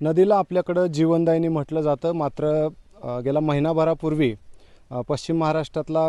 नदीला आपल्याकडं जीवनदायिनी म्हटलं जातं. मात्र गेल्या महिनाभरापूर्वी पश्चिम महाराष्ट्रातला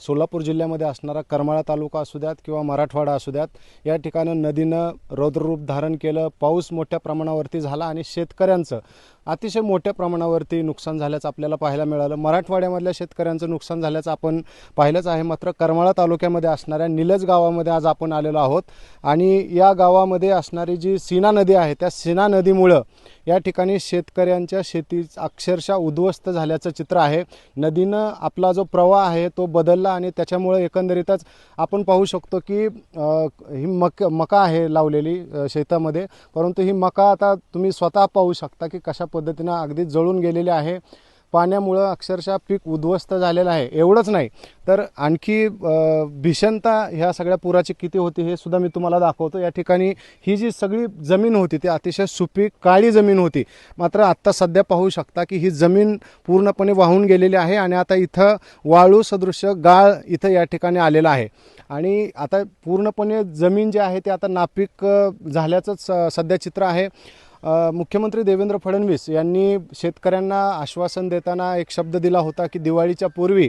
सोलापूर जिल्ह्यामध्ये असणारा करमाळा तालुका असू द्यात किंवा मराठवाडा असू द्यात या ठिकाणं नदीनं रौद्ररूप धारण केलं. पाऊस मोठ्या प्रमाणावरती झाला आणि शेतकऱ्यांचं अतिशय मोठ्या प्रमाणावरती नुकसान झाल्याचं आपल्याला पाहायला मिळालं. मराठवाड्यामधल्या शेतकऱ्यांचं नुकसान झाल्याचं आपण पाहिलंच आहे. मात्र करमाळा तालुक्यामध्ये असणाऱ्या निलज गावामध्ये आज आपण आलेलो आहोत. आणि या गावामध्ये असणारी जी सीना नदी आहे त्या सीना नदीमुळं या ठिकाणी शेतकऱ्यांच्या शेती अक्षरशः उद्ध्वस्त झाल्याचं चित्र आहे. नदीनं आपला जो प्रवाह आहे तो बदलला आणि त्याच्यामुळे एकंदरीतच आपण पाहू शकतो की ही मक मका आहे लावलेली शेतामध्ये. परंतु ही मका आता तुम्ही स्वतः पाहू शकता की कशा पद्धतीनं अगदी जळून गेलेले आहे. पाण्यामुळं अक्षरशः पीक उद्ध्वस्त झालेलं आहे. एवढंच नाही तर आणखी भीषणता ह्या सगळ्या पुराची किती होती हे सुद्धा मी तुम्हाला दाखवतो. या ठिकाणी ही जी सगळी जमीन होती ती अतिशय सुपीक काळी जमीन होती. मात्र आत्ता सध्या पाहू शकता की ही जमीन पूर्णपणे वाहून गेलेली आहे आणि आता इथं वाळू सदृश्य गाळ इथं या ठिकाणी आलेला आहे. आणि आता पूर्णपणे जमीन जी आहे ती आता नापीक झाल्याचंच सध्या चित्र आहे. मुख्यमंत्री देवेंद्र फडणवीस यांनी शेतकऱ्यांना आश्वासन देताना एक शब्द दिला होता की दिवाळीच्या पूर्वी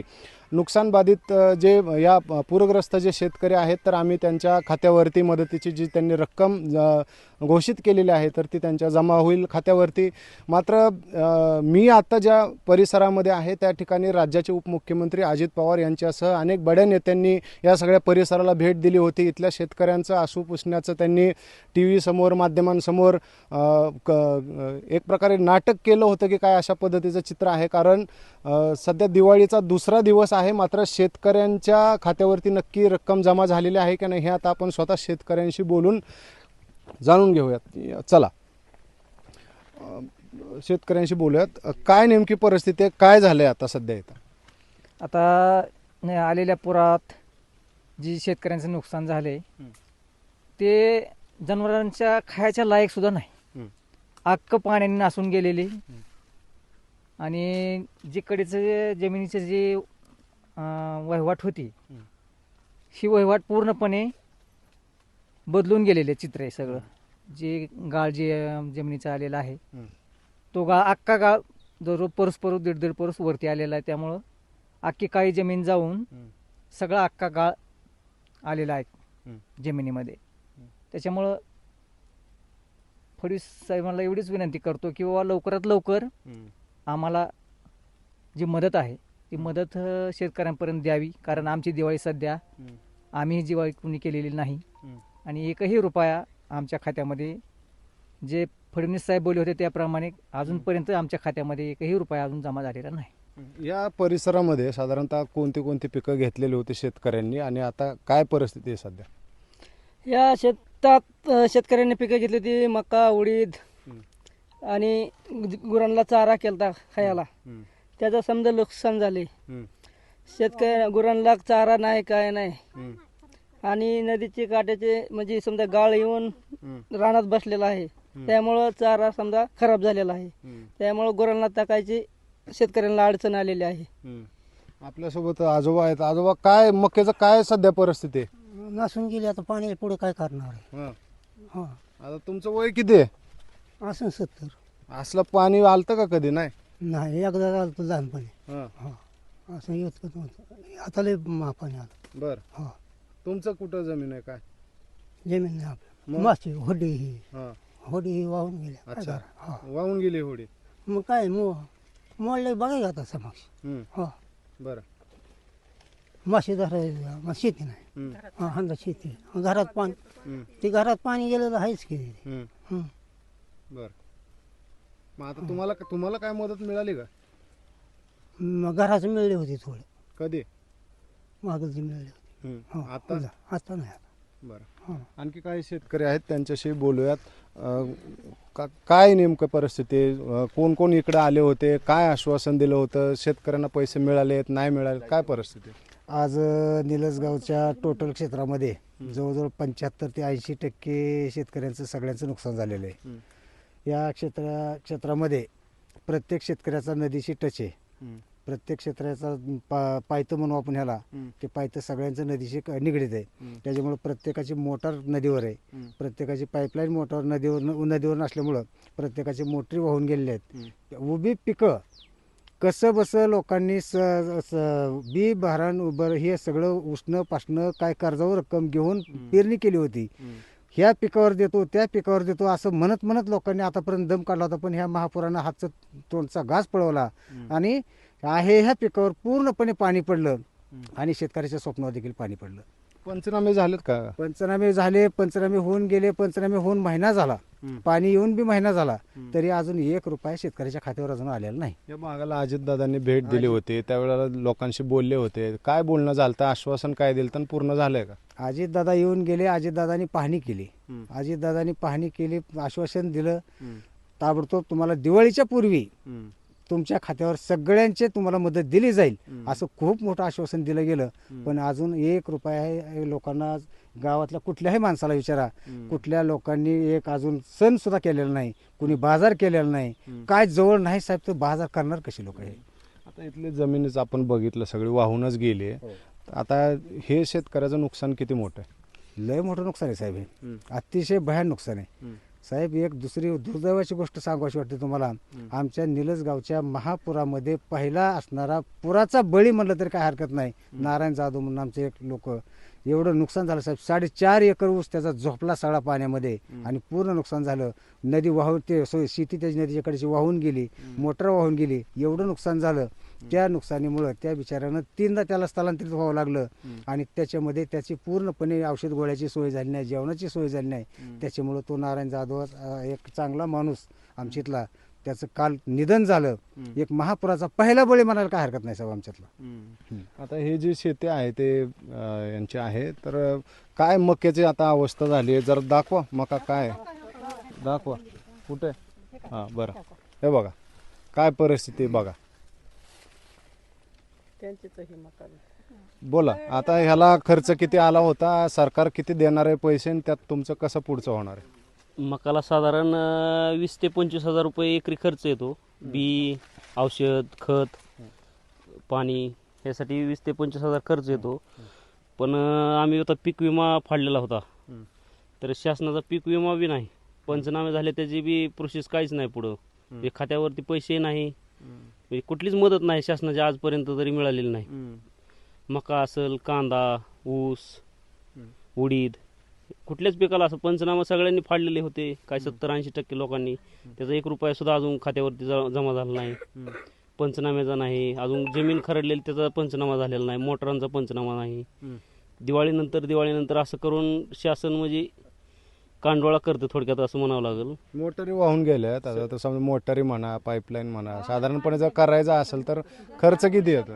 नुकसानबाधित जे या पूरग्रस्त जे शेतकरी आहेत तर आम्ही त्यांच्या खात्यावरती मदतीची जी त्यांनी रक्कम घोषित केलेली आहे तर ती त्यांच्या जमा होईल खात्यावरती. मात्र मी आत्ता ज्या परिसरामध्ये आहे त्या ठिकाणी राज्याचे उपमुख्यमंत्री अजित पवार यांच्यासह अनेक बड्या नेत्यांनी या सगळ्या परिसराला भेट दिली होती. इथल्या शेतकऱ्यांचं आसू पुसण्याचं त्यांनी टी व्ही समोर माध्यमांसमोर क- एक प्रकारे नाटक केलं होतं की काय अशा पद्धतीचं चित्र आहे. कारण सध्या दिवाळीचा दुसरा दिवस आहे. मात्र शेतकऱ्यांच्या खात्यावरती नक्की रक्कम जमा झालेली आहे की नाही हे आता आपण स्वतः शेतकऱ्यांशी बोलून जाणून घेऊयात. चला. शेतकऱ्यांशी बोलूयात. काय नेमकी परिस्थिती आहे? काय झालंय आता सध्या इथं? आता न- आलेल्या पुरात जी शेतकऱ्यांचं नुकसान झाले. ते जनावरांच्या खायच्या लायक सुद्धा नाही. अक्क पाण्याने नासून गेलेली. आणि जिकडचं जे जमिनीचे जे वहिवाट होती. ही वहिवाट पूर्णपणे बदलून गेलेले चित्र आहे सगळं. जे गाळ जे जमिनीचा आलेला आहे तो गाळ अख्खा गाळ जवळजवळ परस परस दीड दीड परस वरती आलेला आहे. त्यामुळं अख्खी काळी जमीन जाऊन सगळा अख्खा गाळ आलेला आहे जमिनीमध्ये. त्याच्यामुळं फडणवीस साहेबांना एवढीच विनंती करतो की बाबा लवकरात लवकर आम्हाला जी मदत आहे ती मदत अं, शेतकऱ्यांपर्यंत द्यावी. कारण आमची दिवाळी सध्या आम्ही ही दिवाळी कुणी केलेली नाही. आणि एकही रुपया आमच्या खात्यामध्ये जे फडणवीस साहेब बोलले होते त्याप्रमाणे अजूनपर्यंत आमच्या खात्यामध्ये एकही रुपया अजून जमा झालेला नाही. या परिसरामध्ये साधारणतः कोणती कोणती पिकं घेतलेली होती शेतकऱ्यांनी आणि आता काय परिस्थिती आहे सध्या? या शेतात अ, शेतकऱ्यांनी पिकं घेतली ती मका उडीद. आणि गुरांना चारा केलता खायला. त्याचं समजा नुकसान झाले. शेतकरी गुरांना चारा नाही काय नाही. आणि नदीची काट्याचे म्हणजे समजा गाळ येऊन रानात बसलेला आहे. त्यामुळं चारा समजा खराब झालेला आहे. त्यामुळं गुरांना टाकायची शेतकऱ्यांना अडचण आलेली आहे. आपल्यासोबत आजोबा आहेत. आजोबा काय मक्याचं काय सध्या परिस्थिती आहे? नसून गेली आता पाणी पुढे काय करणार आहे? हं. हा. आता तुमचं वय किती आहे? असं सत्तर. असलं पाणी आलतं का कधी? नाही. नाही एकदा झालं तर लहानपणी. हं. हा. असं येत नव्हतं आता लय मा- पाणी आलं. बर. हा. तुमचं कुठं जमीन आहे काय? जमीन नाही आपलं. मग? मासे होडी ही. हं. होडी ही वाहून गेल्या काय अच्छा. करा? हा. वाहून गेली होडी. मग काय मो मोडले बघायला आता समक्ष. हं. हा. बरं. मासे धरायला मग शेती नाही. हं. हा हंदा शेती. घरात पाणी. ते घरात पाणी गेलेलं आहेच की. हं. बर. मग आता तुम्हाला तुम्हाला काय मदत मिळाली का? मग घराचं मिळले होते थोडे. कधी? मागलची मिळले होते. हं. आता आता नाही आता. बरं. हा. आणखी काही शेतकरी आहेत त्यांच्याशी बोलूयात. अं, का- काय नेमकं परिस्थिती? आहे? अं, कोण कोण इकडे आले होते? काय आश्वासन दिलं होतं? शेतकऱ्यांना पैसे मिळालेत नाही मिळाले काय परिस्थिती? आहे? आज अ, निलजगावच्या टोटल क्षेत्रामध्ये जवळजवळ पंच्याहत्तर ते ऐंशी टक्के शेतकऱ्यांचं सगळ्यांचं नुकसान झालेलं आहे. या क्षेत्र क्षेत्रामध्ये प्रत्येक शेतकऱ्याचा नदीशी टच आहे. प्रत्येक क्षेत्राचा पा पायतं म्हणू आपण ह्याला. ते पायतं सगळ्यांचं नदीशी क- निगडीत आहे. त्याच्यामुळे प्रत्येकाची मोटार नदीवर आहे. प्रत्येकाची पाईपलाईन मोटार नदीवर नदीवर नसल्यामुळं प्रत्येकाची मोटरी वाहून गेलेल्या आहेत उभी पिकं कसं बसं लोकांनी स स- बी भारण उबर हे सगळं उष्ण पासणं काय कर्जावर रक्कम घेऊन पेरणी केली होती ह्या पिकावर देतो त्या पिकावर देतो असं म्हणत म्हणत लोकांनी आतापर्यंत दम काढला होता. पण ह्या महापुरानं हातचं तोंडचा घास पळवला. आणि आहे ह्या पिकावर पूर्णपणे पाणी पडलं. आणि शेतकऱ्याच्या स्वप्नावर देखील पाणी पडलं. पंचनामे झालेत का? पंचनामे झाले पंचनामे होऊन गेले पंचनामे होऊन महिना झाला. हम्म. पाणी येऊन बी महिना झाला. तरी अजून एक रुपया शेतकऱ्याच्या खात्यावर अजून आलेला नाही. या भागाला अजितदादांनी भेट दिली होती. त्यावेळेला लोकांशी बोलले होते. काय बोलणं झालं होतं? आश्वासन काय दिलं तर पूर्ण झालंय का? अजितदादा येऊन गेले. अजितदादांनी पाहणी केली. हम्म. अजितदादांनी पाहणी केली आश्वासन दिलं. ताबडतोब तुम्हाला दिवाळीच्या पूर्वी तुमच्या खात्यावर सगळ्यांचे तुम्हाला मदत दिली जाईल. असं खूप मोठं आश्वासन दिलं गेलं. पण अजून एक रुपया हे लोकांना गावातल्या कुठल्याही माणसाला विचारा. कुठल्या लोकांनी एक अजून सण सुद्धा केलेला नाही. कुणी बाजार केलेला नाही. काय जवळ नाही साहेब तर बाजार करणार कशी लोक हे? आता इथली जमिनीच आपण बघितलं सगळी वाहूनच गेली आता हे शेतकऱ्याचं नुकसान किती मोठं आहे? लय मोठं नुकसान आहे साहेब हे. अतिशय भयान नुकसान आहे. साहेब एक दुसरी दुर्दैवाची गोष्ट सांगायची वाटते तुम्हाला. आमच्या निलज गावच्या महापुरामध्ये पहिला असणारा पुराचा बळी म्हणलं तरी काय हरकत नाही. नारायण जाधव म्हणून आमचे एक लोक. एवढं नुकसान झालं साहेब. साडेचार एकर ऊस त्याचा झोपला सगळा पाण्यामध्ये आणि पूर्ण नुकसान झालं. नदी वाहून ते शेती त्याची नदीच्याकडची वाहून गेली मोटर वाहून गेली. एवढं नुकसान झालं. त्या नुकसानीमुळं त्या बिचाऱ्यानं तीनदा त्याला स्थलांतरित व्हावं लागलं. आणि त्याच्यामध्ये त्याची पूर्णपणे औषध गोळ्याची सोय झाली नाही जेवणाची सोय झाली नाही. त्याच्यामुळं तो नारायण जाधव एक चांगला माणूस आमच्या इथला त्याचं काल निधन झालं. एक महापुराचा पहिला बळी म्हणायला काय हरकत नाही साहेब आमच्यातला. आता हे जी शेती आहे ते यांची आहे तर काय मक्याची आता अवस्था झाली आहे? जरा दाखवा मका काय. दाखवा. कुठे? हां बरं. हे बघा. काय परिस्थिती आहे बघा बोला आता ह्याला खर्च किती आला होता? सरकार किती देणार आहे पैसे आणि त्यात तुमचं कसं पुढचं होणार आहे? मकाला साधारण अं, वीस ते पंचवीस हजार रुपये एकरी खर्च येतो. बी औषध खत पाणी ह्यासाठी वीस ते पंचवीस हजार खर्च येतो. पण अं, आम्ही आता पीक विमा फाडलेला होता. तर शासनाचा पीक विमा बी नाही. पंचनामे झाले त्याची बी प्रोसेस काहीच नाही पुढं. म्हणजे खात्यावरती पैसे नाही. म्हणजे कुठलीच मदत नाही शासनाची आजपर्यंत तरी मिळालेली नाही. मका असेल कांदा ऊस उडीद कुठल्याच पिकाला असं पंचनामा सगळ्यांनी फाडलेले होते. काय सत्तर ऐंशी टक्के लोकांनी. त्याचा एक रुपया सुद्धा अजून खात्यावरती जमा झाला नाही. पंचनाम्याचा नाही. अजून जमीन खरडलेली त्याचा पंचनामा झालेला नाही. मोटरांचा पंचनामा नाही. दिवाळीनंतर दिवाळीनंतर असं करून शासन म्हणजे कांडोळा करतं थोडक्यात असं म्हणावं लागेल. मोटरी वाहून गेल्या आता तर समजा मोटरी म्हणा पाईपलाईन म्हणा साधारणपणे जर करायचं असेल तर खर्च किती येतो?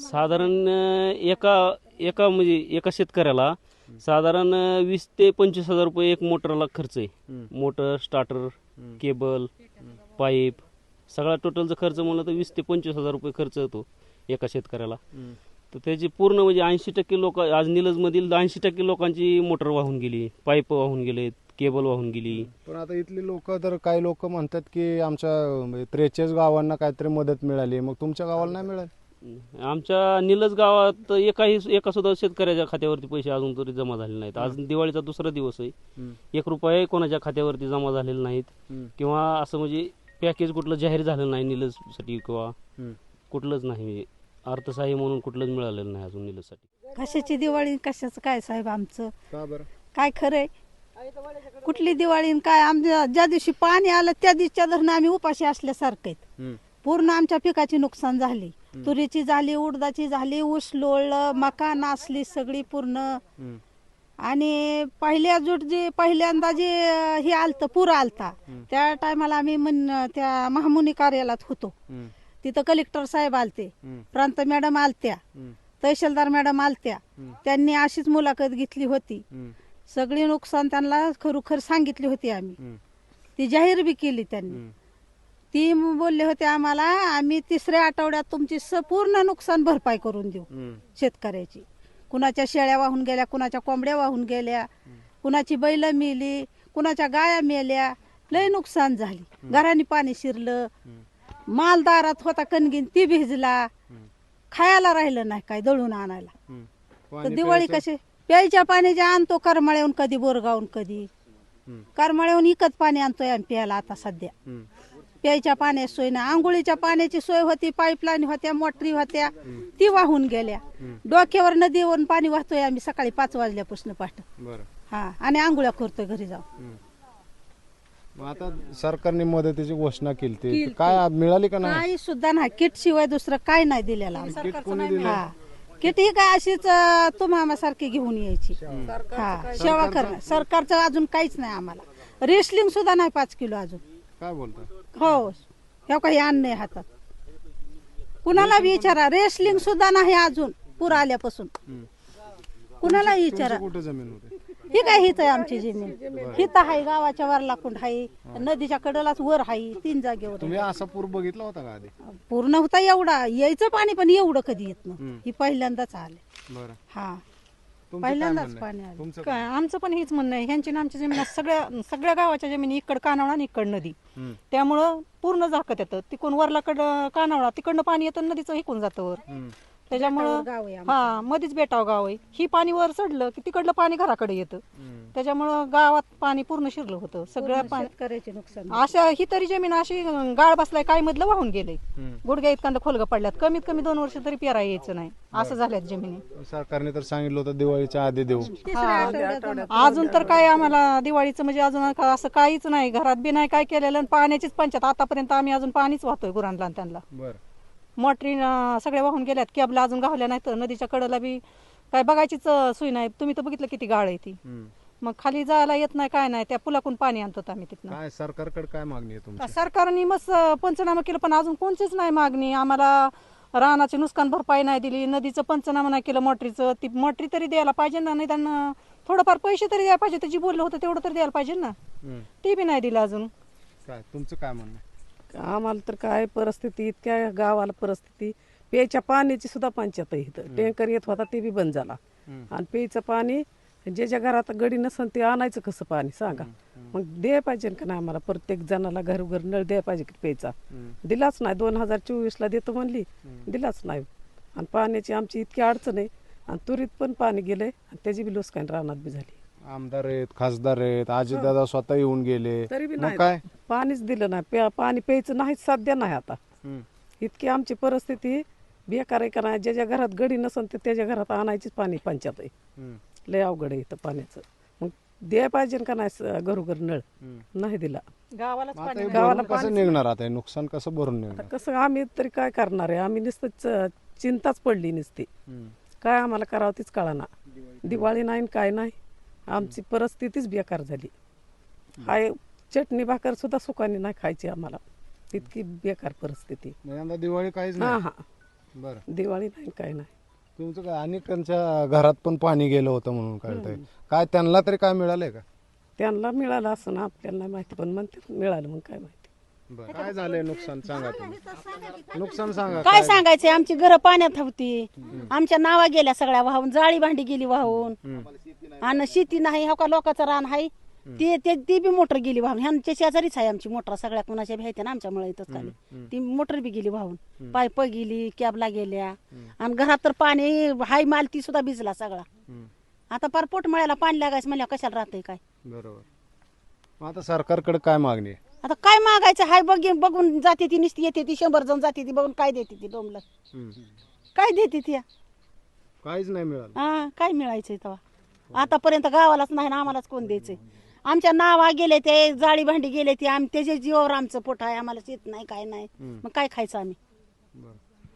साधारण अं, एका एका म्हणजे एका शेतकऱ्याला साधारण अं, वीस ते पंचवीस हजार रुपये एक मोटरला खर्च आहे. मोटर स्टार्टर केबल पाईप सगळा टोटलचा खर्च म्हणलं तर वीस ते पंचवीस हजार रुपये खर्च येतो एका शेतकऱ्याला. तर त्याची पूर्ण म्हणजे ऐंशी टक्के लोक आज निलजमधील ऐंशी टक्के लोकांची मोटर वाहून गेली पाईप वाहून गेले केबल वाहून गेली. पण आता इथली लोक तर काही लोक म्हणतात की आमच्या त्रेचाळीस गावांना काहीतरी मदत मिळाली मग तुमच्या गावाला नाही मिळाली? आमच्या निलज गावात एकाही एका सुद्धा शेतकऱ्याच्या खात्यावरती पैसे अजून तरी जमा झाले नाहीत. आज दिवाळीचा दुसरा दिवस आहे. एक रुपया कोणाच्या खात्यावरती जमा झालेला नाहीत. किंवा असं म्हणजे पॅकेज कुठलं जाहीर झालं नाही निलजसाठी किंवा कुठलंच नाही. म्हणजे अर्थसहाय्य म्हणून कुठलंच मिळालेलं नाही अजून निलजसाठी कशाची दिवाळी कशाचं काय साहेब आमचं? का बरं? काय खरंय? कुठली दिवाळी आणि काय? आमच्या ज्या दिवशी पाणी आलं त्या दिवशीच्या धरण आम्ही उपाशी असल्यासारखं आहेत. पूर्ण आमच्या पिकाची नुकसान झाली. तुरीची झाली उडदाची झाली ऊस लोळलं मका नासली सगळी पूर्ण. आणि पहिल्या जुट जे पहिल्यांदा जे अं, हे आलतं पूर आलता त्या टायमाला आम्ही मन त्या महामुनी कार्यालयात होतो. तिथं कलेक्टर साहेब आलते. प्रांत मॅडम आलत्या. तहसीलदार मॅडम आलत्या. त्यांनी अशीच मुलाखत घेतली होती. सगळी नुकसान त्यांना खरोखर सांगितली होती आम्ही. ती जाहीर बी केली त्यांनी. ती बोलले होते आम्हाला आम्ही तिसऱ्या आठवड्यात तुमची संपूर्ण नुकसान भरपाई करून देऊ शेतकऱ्याची. कुणाच्या शेळ्या वाहून गेल्या कुणाच्या कोंबड्या वाहून गेल्या कुणाची बैल मेली कुणाच्या गाया मेल्या लय नुकसान झाली. घराने पाणी शिरलं. माल दारात होता कणगीन ती भिजला. खायला राहिलं नाही काय दळून आणायला. तर दिवाळी? कशी? प्यायच्या पाण्याच्या आणतो करमाळ्याहून कधी बोरगावून कधी. करमाळ्याहून इकत पाणी आणतोय आम्ही प्यायला आता सध्या. प्यायच्या पाण्याची सोय नाही. आंघोळीच्या पाण्याची सोय होती पाईपलाईन होत्या मोटरी होत्या ती वाहून गेल्या. डोक्यावर नदीवरून पाणी वाहतोय आम्ही सकाळी पाच वाजल्यापासून पाठ. हा आणि आंघोळ्या करतोय घरी जाऊन. मग आता सरकारने मदतीची घोषणा केली ती. काय मिळाली का नाही? काही सुद्धा नाही. किट शिवाय दुसरं काय नाही दिलेलं आम्हाला. किट कोणी दिलं? हा. किट ही काय अशीच अं, तुम्हा सारखी घेऊन यायची. हा. सेवा करणं. सरकारचं अजून काहीच नाही आम्हाला. रेसलिंग सुद्धा नाही पाच किलो अजून. काय बोलता? हो. हे काही अन्न आहे हातात. कुणाला बी विचारा. रेसलिंग सुद्धा नाही अजून पूर आल्यापासून कुणाला विचारा. कुठे जमीन होती? ही काय हीच आहे आमची जमीन? हित आहे गावाच्या वरला कुंड आहे नदीच्या कडेलाच वर आहे तीन जागेवर तुम्ही असा पूर बघितला होता का आधी? पूर्ण होता एवढा. यायचं पाणी पण एवढं कधी येत नव्हतं. ही पहिल्यांदाच आले. बरं. हा. तुमचं काय पहिल्यांदाच म्हणणं पाणी? आलं. तुमचं काय आमचं पण हेच म्हणणं आहे. ह्यांची ना आमच्या जमिनी सगळ्या सगळ्या गावाच्या जमिनी इकड कानावळा आणि इकड नदी. हम्म. त्यामुळं पूर्ण झाकत येतं. तिकडून वरलाकडं कानावळा तिकडनं पाणी येतं नदीचं इकून जातं वर. हम्म. त्याच्यामुळं. हा मध्येच बेटाव गाव आहे. ही पाणी वर चढलं की तिकडलं पाणी घराकडे येतं. त्याच्यामुळं गावात पाणी पूर्ण शिरलं होतं. सगळ्या पाणी शेतकऱ्याचे नुकसान अशा ही तरी जमीन अशी गाळ बसलाय काय मधलं वाहून गेलंय. हम्म. गुडघ्या इतकांड खोलगं पडल्यात. कमीत कमी दोन वर्ष तरी पेरा यायचं नाही. असं झाल्यात जमिनी. सरकारने तर सांगितलं होतं दिवाळीच्या आधी देऊ. अजून तर काय आम्हाला दिवाळीचं म्हणजे अजून का- असं काहीच नाही. घरात बी नाही काय केलेलं आणि पाण्याचीच पंचायत. आतापर्यंत आम्ही अजून पाणीच वाहतोय गुरांना त्यांना. बर. मोटरी सगळ्या वाहून गेल्यात केबला अजून गावल्या नाही तर नदीच्या कडेला बी काय बघायचीच सोय नाही. तुम्ही तर बघितलं किती गाळ आहे ती. मग खाली जायला येत नाही काय नाही. त्या पुलाकून पाणी आणतो आम्ही तिथनं. काय सरकारकडे काय मागणी आहे तुमची? सरकारने मस्त पंचनामा केलं पण अजून कोणतीच नाही मागणी. आम्हाला रानाची नुकसान भरपाई नाही दिली नदीचं पंचनामा नाही केलं मोटरीचं. ती मोटरी तरी द्यायला पाहिजे ना नाही त्यांना थोडंफार पैसे तरी द्यायला पाहिजे. ते जी बोललं होतं तेवढं तरी द्यायला पाहिजे ना. ते बी नाही दिलं अजून. काय तुमचं काय म्हणणं आहे? आम्हाला तर काय परिस्थिती इतक्या गावाला परिस्थिती. प्यायच्या पाण्याची सुद्धा पंचायत आहे इथं. टँकर येत होता ते बी बंद झाला. आणि प्यायचं पाणी जे ज्या घरात गडी नसन ते आणायचं कसं पाणी सांगा. मग द्यायला पाहिजे का नाही आम्हाला? प्रत्येक जणाला घरोघर नळ द्यायला पाहिजे की प्यायचा? दिलाच नाही. दोन हजार चोवीसला देतो म्हणली. दिलाच नाही. आणि पाण्याची आमची इतकी अडचण आहे. आणि तुरीत पण पाणी गेलंय आणि त्याची बी लोस काही रानात बी झाली. आमदार आहेत खासदार आहेत अजितदादा स्वतः येऊन गेले. तरी बी मग नाही काय? पाणीच दिलं नाही. प्या पाणी प्यायचं नाही सध्या नाही आता. हम्म. इतकी आमची परिस्थिती बेकार आहे का नाही? ज्याच्या घरात गडी नसन ते त्याच्या घरात आणायचीच पाणी पंचायत आहे. हम्म. लय अवघड आहे इथं पाण्याचं. मग द्याय पाहिजे का नाही स- घरोघर नळ? नाही दिला. गावालाच मग आता पाणी भरून कसं निघणार आता हे? नुकसान कसं भरून आता निघणार कसं आम्ही तरी काय करणार आहे? आम्ही नुसतं च- चिंताच पडली नुसती. हम्म. काय आम्हाला करावं तीच कळाना. दिवाळी नाही न काय नाही. आमची परिस्थितीच बेकार झाली. हाय चटणी भाकर सुद्धा सुखाने नाही खायची आम्हाला. इतकी बेकार परिस्थिती. यंदा दिवाळी काहीच हा नाही? हा. बरं. दिवाळी नाही काय नाही. तुमचं काय अनेकांच्या घरात पण पाणी गेलं होतं म्हणून कळतंय. काय त्यांना तरी काय मिळालंय का? त्यांना मिळालं असं ना आपल्याला नाही माहिती पण म्हणते मिळालं मग काय माहिती. बरं. काय झालंय नुकसान? सांगा तुम्ही. नुकसान सांगा. काय सांगायचं? आमची घरं पाण्यात होती. आमच्या नावा गेल्या सगळ्या वाहून. जाळी भांडी गेली वाहून. आणि शेती नाही हो का? लोकांचं रान आहे. ते ते ती बी मोटर गेली वाहून. ह्यांच्या शेजारीच आहे आमची मोटर. सगळ्या कोणाच्या बी आहेत ना आमच्यामुळे इथंच खाली ती मोटर बी गेली वाहून. पाईप गेली कॅबला गेल्या. आणि घरात तर पाणी हाय माल ती सुद्धा भिजला सगळा. आता पार पोट मळ्याला पाणी लागायचं म्हणल्या कशाला राहतंय काय? बरोबर. मग आता सरकारकडे काय मागणी आहे? आता काय मागायचं? हाय बघ बघून जाते ती नुसती येते ती शंभर जण जाते ती बघून काय देते ती डोमला काय देते ती? काहीच नाही मिळालं. हा काय मिळायचंय तेव्हा? आतापर्यंत गावालाच नाही ना आम्हालाच कोण द्यायचंय? आमच्या नावा गेले ते जाळी भांडी गेले ते आम्ही त्याच्या जीवावर आमचं पोट आहे आम्हाला शेत नाही काय नाही. मग काय खायचं आम्ही?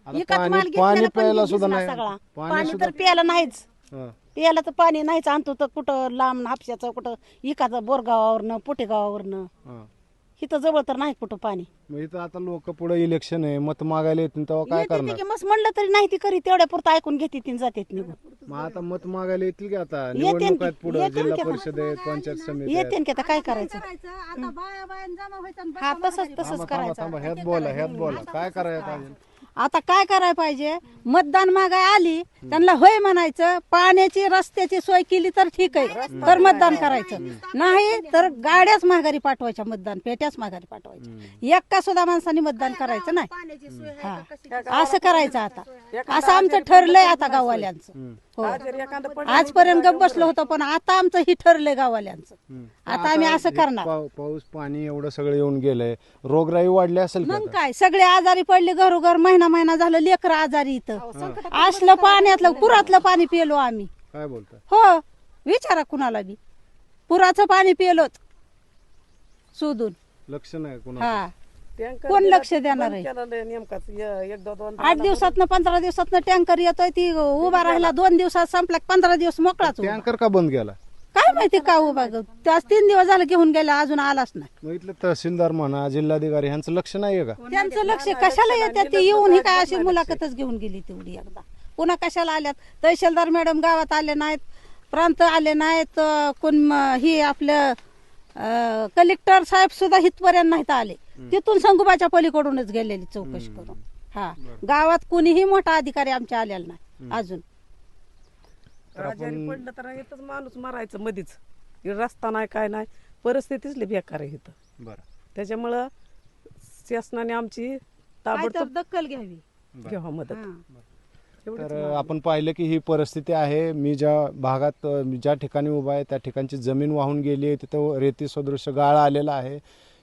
विकत माल घेतलेला पण सगळा. पाणी तर प्यायला नाहीच. प्यायला तर पाणी नाहीच आणतो तर कुठं लांब हापशाचं कुठं इकाचं बोरगावावरनं पोटेगावावरनं. इथं जवळ तर नाही कुठं पाणी. मग इथं आता लोक पुढे इलेक्शन आहे मत मागायला येतील तेव्हा काय येते ती करणार? की मस्त म्हणलं तरी नाही ती करी तेवढ्या पुरतं ऐकून घेते ती जाते निघून. मग आता मत मागायला येतील की आता? येतील निवडणूक आहेत पुढे येतील जिल्हा की. परिषद आहेत पंचायत समिती आहेत. येते की आता काय करायचं? आता बाया बाया जमा व्हायचं आणि हा बसावं तसंच. तसंच थांबा करायचं. थांबा ह्यात बोला ह्यात बोला. काय करायला पाहिजे आता काय करायला पाहिजे? मतदान मागाय आली त्यांना होय म्हणायचं पाण्याची रस्त्याची सोय केली तर ठीक आहे तर मतदान करायचं. नाही तर गाड्याच माघारी पाठवायच्या मतदान पेट्याच माघारी पाठवायच्या. एका सुद्धा माणसाने मतदान करायचं नाही. हा. असं करायचं आता. असं आमचं ठरलंय आता गाववाल्यांचं. आजपर्यंत गप बसलो होतो पण आता आमचं ही ठरलंय गाववाल्यांचं. आता आम्ही असं हे करणार. पाऊस पाणी एवढं सगळं येऊन गेलंय. रोगराई वाढली असेल का मग आता? काय सगळे आजारी पडले घरोघर महिना महिना झालं लेकर आजारी इथं. असलं पाण्यातलं पुरातलं पाणी पिलो आम्ही. काय बोलताय हो विचारा कुणाला बी. पुराचं पाणी पिलोच शोधून लक्ष नाही कोणा हा कोण लक्ष देणार आहे? केलेलं नेमकाच. य- एकदा दोन आठ दिवसातनं पंधरा दिवसातनं टँकर येतोय ती उभा राहिला दोन दिवसात संपला की पंधरा दिवस मोकळाच उभा. टँकर का बंद केला? काय माहिती का उभा? ग? त्याच तीन दिवस झालं घेऊन गेला अजून आलाच नाही. मग इथले तहसीलदार म्हणा जिल्हाधिकारी ह्यांचं लक्ष नाहीये का? त्यांचं लक्ष कशाला येतात ते येऊन ही काय अशी मुलाखतच घेऊन गेली तेवढी एकदा. पुन्हा कशाला आल्यात? तहसीलदार मॅडम गावात आले नाहीत प्रांत आले नाहीत अं, कोण म- ही आपलं अं, कलेक्टर साहेब सुद्धा इथपर्यंत नाहीत आले. तिथून संगुबाच्या पलीकडूनच गेलेली चौकशी करून. हा. गावात कुणीही मोठा अधिकारी आमच्या आलेला नाही अजून. आजारी पडलं तर इथंच माणूस मारायचं मधीच. इथं रस्ता नाही काय नाही परिस्थितीच लई बेकार आहे इथं. बरं. त्याच्यामुळं शासनाने आमची ताबडतोब दखल घ्यावी. घ्यावा मदत. हा. तर. आपण पाहिलं की ही परिस्थिती आहे. मी ज्या भागात मी ज्या ठिकाणी उभा आहे त्या ठिकाणची जमीन वाहून गेली आहे तिथं रेती सदृश्य गाळ आलेला आहे.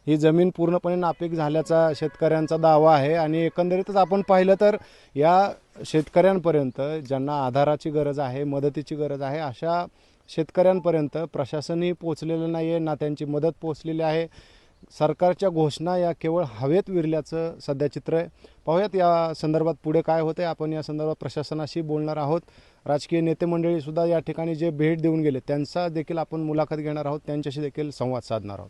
ही जमीन पूर्णपणे नापीक झाल्याचा शेतकऱ्यांचा दावा आहे. आणि एकंदरीतच आपण पाहिलं तर या शेतकऱ्यांपर्यंत ज्यांना आधाराची गरज आहे मदतीची गरज आहे अशा शेतकऱ्यांपर्यंत प्रशासनही पोचलेलं नाही आहे ना त्यांची मदत पोचलेली आहे. सरकारच्या घोषणा या केवळ हवेत विरल्याचं सध्या चित्र आहे. पाहूयात या संदर्भात पुढे काय होते आपण या संदर्भात प्रशासनाशी बोलणार आहोत. राजकीय नेते मंडळीसुद्धा या ठिकाणी जे भेट देऊन गेले त्यांचा देखील आपण मुलाखत घेणार आहोत. त्यांच्याशी देखील संवाद साधणार आहोत.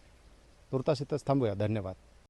तुर्तास इथंच थांबूया. धन्यवाद.